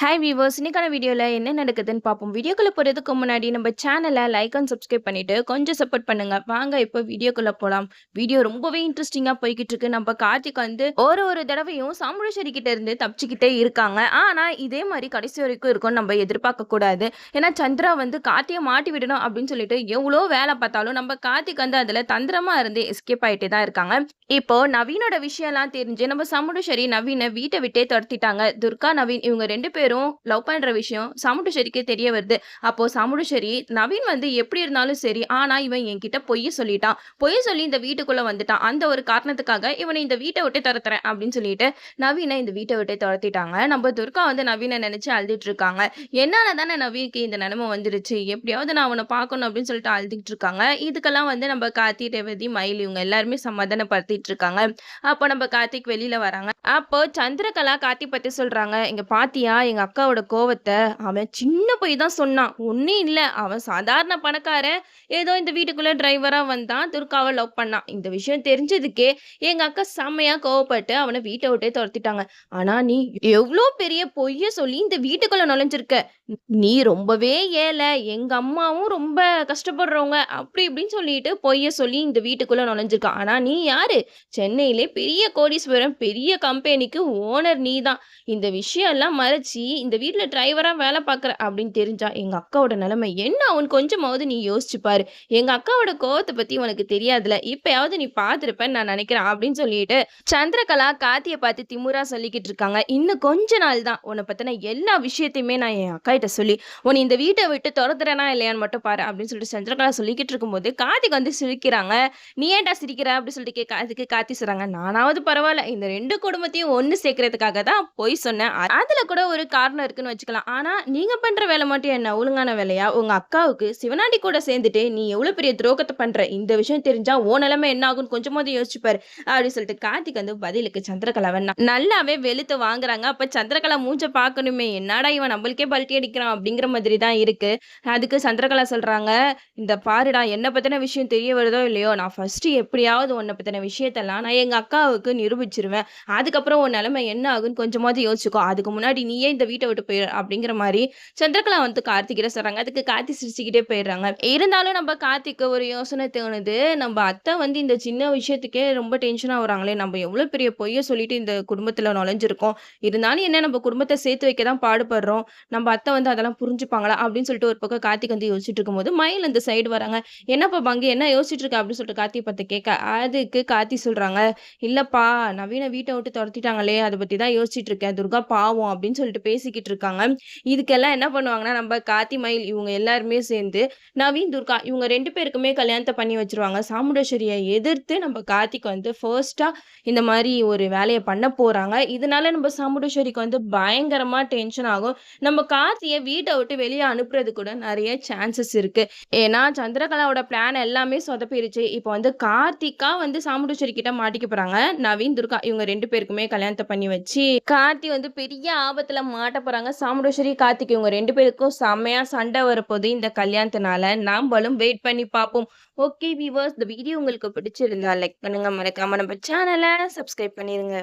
Hi viewers இன்னைக்கான வீடியோவில் என்ன நடக்குதுன்னு பார்ப்போம். வீடியோக்குள்ள போகிறதுக்கு முன்னாடி நம்ம சேனலை லைக் அண்ட் சப்ஸ்கிரைப் பண்ணிட்டு கொஞ்சம் சப்போர்ட் பண்ணுங்க. வாங்க இப்போ வீடியோக்குள்ளே போகலாம் வீடியோ ரொம்பவே இன்ட்ரெஸ்டிங்கா போய்கிட்டு இருக்கு. நம்ம கார்த்திக் வந்து ஒரு ஒரு தடவையும் சாமுண்டீஸ்வரி கிட்ட இருந்து தப்பிச்சுக்கிட்டே இருக்காங்க. ஆனா இதே மாதிரி கடைசி வரைக்கும் இருக்கும்னு நம்ம எதிர்பார்க்க கூடாது. ஏன்னா சந்திரா வந்து கார்த்தியை மாட்டி விடணும் அப்படின்னு சொல்லிட்டு எவ்வளோ வேலை பார்த்தாலும் நம்ம கார்த்திக் வந்து அதுல தந்திரமா இருந்து எஸ்கேப் ஆயிட்டே தான் இருக்காங்க. இப்போ நவீனோட விஷயம்லாம் தெரிஞ்சு நம்ம சாமுண்டீஸ்வரி நவீனை வீட்டை விட்டே துரத்திட்டாங்க. துர்கா நவீன் இவங்க ரெண்டு பேரும் லவ் பண்ணுற விஷயம் சாமுண்டீஸ்வரிக்கே தெரிய வருது. அப்போ சாமுண்டீஸ்வரி நவீன் வந்து எப்படி இருந்தாலும் சரி, ஆனால் இவன் என்கிட்ட பொய்ய சொல்லிட்டான். பொய் சொல்லி இந்த வீட்டுக்குள்ளே வந்துட்டான். அந்த ஒரு காரணத்துக்காக இவனை இந்த வீட்டை விட்டு துரத்துறேன் அப்படின்னு சொல்லிட்டு நவீனை இந்த வீட்டை விட்டு துரத்திட்டாங்க. நம்ம துர்கா வந்து நவீனை நினச்சி அழுதுட்டு இருக்காங்க. என்னால் தானே நவீனுக்கு இந்த நிலைமை வந்துருச்சு. எப்படியாவது நான் அவனை பார்க்கணும் அப்படின்னு சொல்லிட்டு அழுதுட்டு இருக்காங்க. இதுக்கெல்லாம் வந்து நம்ம கார்த்தி, ரேவதி, மயில் இவங்க எல்லாருமே சமாதானப்படுத்திட்டு இருக்காங்க. அப்போ நம்ம கார்த்திக் வெளியில் வராங்க. அப்போ சந்திரகலா கார்த்தி பற்றி சொல்கிறாங்க இங்கே பாத்தியா எங்கள் அக்காவோட கோவத்தை அவன் சின்ன பொய் தான் சொன்னான். ஒன்றும் இல்லை அவன் சாதாரண பணக்காரன். ஏதோ இந்த வீட்டுக்குள்ளே டிரைவராக வந்தான். துர்காவை லவ் பண்ணான். இந்த விஷயம் தெரிஞ்சதுக்கே எங்கள் அக்கா செம்மையாக கோவப்பட்டு அவனை வீட்டை விட்டே துரத்திட்டாங்க. ஆனால் நீ எவ்வளோ பெரிய பொய்ய சொல்லி இந்த வீட்டுக்குள்ளே நுழைஞ்சிருக்க. நீ ரொம்பவே ஏழை. எங்க அம்மாவும் ரொம்ப கஷ்டப்படுறவங்க. அப்படி இப்படின்னு சொல்லிட்டு பொய்ய சொல்லி இந்த வீட்டுக்குள்ள நுழைஞ்சிருக்கான் ஆனா நீ யாரு? சென்னையிலே பெரிய கோடீஸ்வரம் பெரிய கம்பெனிக்கு ஓனர் நீ தான் இந்த விஷயம் எல்லாம் மறைச்சு இந்த வீட்டுல டிரைவரா வேலை பார்க்குற அப்படின்னு தெரிஞ்சா எங்க அக்காவோட நிலைமை என்ன அவன் கொஞ்சமாவது நீ யோசிச்சு பாரு. எங்க அக்காவோட கோவத்தை பத்தி உனக்கு தெரியாதுல இப்பயாவது நீ பார்த்துருப்பன்னு நான் நினைக்கிறேன் அப்படின்னு சொல்லிட்டு சந்திரகலா கார்த்திய பார்த்து திமுறா சொல்லிக்கிட்டு இருக்காங்க. இன்னும் கொஞ்ச நாள் தான் உன்னை பத்தின எல்லா விஷயத்தையுமே நான் என் அக்கா அக்காகிட்ட சொல்லி உன்னை இந்த வீட்டை விட்டு துரத்துறேனா இல்லையான்னு மட்டும் பாரு அப்படின்னு சொல்லிட்டு சந்திரகலா சொல்லிக்கிட்டு இருக்கும்போது கார்த்திக் வந்து சிரிக்கிறாங்க. நீ ஏன்டா சிரிக்கிற அப்படின்னு சொல்லிட்டு கேட்க அதுக்கு கார்த்தி சொல்றாங்க. நானாவது பரவாயில்ல. இந்த ரெண்டு குடும்பத்தையும் ஒண்ணு சேர்க்கறதுக்காக தான் பொய் சொன்னேன். அதுல கூட ஒரு காரணம் இருக்குன்னு வச்சுக்கலாம். ஆனா நீங்க பண்ற வேலை மட்டும் என்ன ஒழுங்கான வேலையா? உங்க அக்காவுக்கு சிவனாண்டி கூட சேர்ந்துட்டு நீ எவ்வளவு பெரிய துரோகத்தை பண்ற. இந்த விஷயம் தெரிஞ்சா ஓ நிலைமை என்ன ஆகும்னு கொஞ்சமாவது யோசிச்சு பாரு அப்படின்னு சொல்லிட்டு கார்த்திக் வந்து பதிலுக்கு சந்திரகலாவை நல்லாவே வெளுத்து வாங்குறாங்க. அப்ப சந்திரகலா மூஞ்ச பார்க்கணுமே என்னடா இவன் நம்மளுக்கே பல்ட்டி அடிக்கிறான் அப்படிங்கிற மாதிரி தான் இருக்கு. அதுக்கு சந்திரகலா சொல்றாங்க இந்த பாருடா என்ன பத்தின விஷயம் தெரிய வருதோ இல்லையோ நான் ஃபர்ஸ்ட் எப்படியாவது உன்னை பத்தின விஷயத்தெல்லாம் நான் எங்க அக்காவுக்கு நிரூபிச்சிருவேன். அதுக்கப்புறம் உன் நிலைமை என்ன ஆகும்னு கொஞ்சமாவது யோசிச்சுக்கோ. அதுக்கு முன்னாடி நீயே இந்த வீட்டை விட்டு போயிடு அப்படிங்கிற மாதிரி சந்திரகலா வந்து கார்த்திகிட்ட சொல்றாங்க. அதுக்கு கார்த்தி சிரிச்சுக்கிட்டே போயிடுறாங்க. இருந்தாலும் நம்ம கார்த்திக்கு ஒரு யோசனை தோணுது. நம்ம அத்தை வந்து இந்த சின்ன விஷயத்துக்கே ரொம்ப டென்ஷன் ஆகுறாங்களே. நம்ம எவ்வளவு பெரிய பொய்ய சொல்லிட்டு இந்த குடும்பத்துல நுழைஞ்சிருக்கோம். இருந்தாலும் என்ன நம்ம குடும்பத்தை சேர்த்து வைக்க தான் பாடுபடுறோம். நம்ம அத்தை வந்து அதெல்லாம் புரிஞ்சுப்பாங்களா அப்படின்னு சொல்லிட்டு ஒரு பக்கம் கார்த்திக் வந்து யோசிச்சுட்டு இருக்கும்போது மயில் அந்த சைடு வராங்க. என்னப்பா பங்கு என்ன யோசிச்சுட்டு இருக்க அப்படின்னு சொல்லிட்டு கார்த்தி பார்த்து கேட்க அதுக்கு கார்த்தி சொல்றாங்க. இல்லப்பா நவீன வீட்டை விட்டு துரத்திட்டாங்களே அதை பத்தி தான் யோசிச்சுட்டு இருக்கேன். துர்கா பாவம் அப்படின்னு சொல்லிட்டு பேசிக்கிட்டு இருக்காங்க. இதுக்கெல்லாம் என்ன பண்ணுவாங்கன்னா நம்ம கார்த்தி மயில் இவங்க எல்லாருமே சேர்ந்து நவீன் துர்கா இவங்க ரெண்டு பேருக்குமே கல்யாணத்தை பண்ணி வச்சிருவாங்க. சாமுண்டேஸ்வரியை எதிர்த்து நம்ம கார்த்திக் வந்து ஃபர்ஸ்ட்டாக இந்த மாதிரி ஒரு வேலையை பண்ண போகிறாங்க இதனால நம்ம சாமுண்டேஸ்வரிக்கு வந்து பயங்கரமாக டென்ஷன் ஆகும். நம்ம சக்தியை வீட்டை விட்டு வெளியே அனுப்புறது கூட நிறைய சான்சஸ் இருக்கு. ஏன்னா சந்திரகலாவோட பிளான் எல்லாமே சொதப்பிருச்சு. இப்போ வந்து கார்த்திகா வந்து சாமுண்டீஸ்வரி கிட்ட மாட்டிக்க போறாங்க. நவீன், துர்கா இவங்க ரெண்டு பேருக்குமே கல்யாணத்தை பண்ணி வச்சு, கார்த்தி வந்து பெரிய ஆபத்துல மாட்ட போறாங்க. சாமுண்டீஸ்வரி, கார்த்திக் இவங்க ரெண்டு பேருக்கும் செம்மையா சண்டை வரப்போகுது இந்த கல்யாணத்துனால. நாம்பளும் வெயிட் பண்ணி பார்ப்போம். ஓகே வியூவர்ஸ் இந்த வீடியோ உங்களுக்கு பிடிச்சிருந்தா லைக் பண்ணுங்க. மறக்காம நம்ம சேனல சப்ஸ்கிரைப் பண்ணிருங்க.